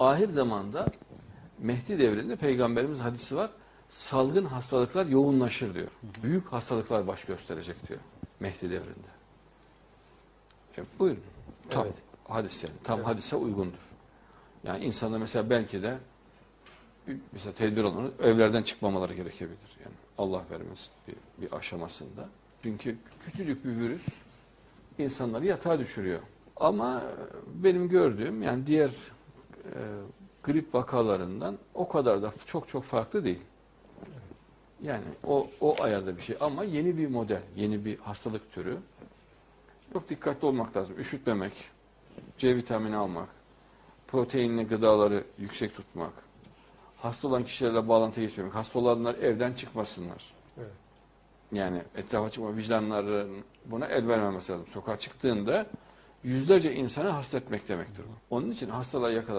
ahir zamanda Mehdi devrinde peygamberimiz hadisi var. Salgın hastalıklar yoğunlaşır diyor. Büyük hastalıklar baş gösterecek diyor Mehdi devrinde. E, buyurun. Tam Evet. hadis yani. Tam Evet. hadise uygundur. Yani insanda mesela belki de mesela tedbir alınır, evlerden çıkmamaları gerekebilir. Yani Allah vermesin bir, bir aşamasında. Çünkü küçücük bir virüs insanları yatağa düşürüyor. Ama benim gördüğüm yani diğer grip vakalarından o kadar da çok çok farklı değil. Yani o, o ayarda bir şey ama yeni bir model, yeni bir hastalık türü. Çok dikkatli olmak lazım. Üşütmemek, C vitamini almak, proteinli gıdaları yüksek tutmak, hasta olan kişilerle bağlantı geçmemek, hasta olanlar evden çıkmasınlar. Evet. Yani etrafa çıkma vicdanların buna el vermemesi lazım. Sokağa çıktığında yüzlerce insanı hasta etmek demektir. Onun için hastalığa yakalanan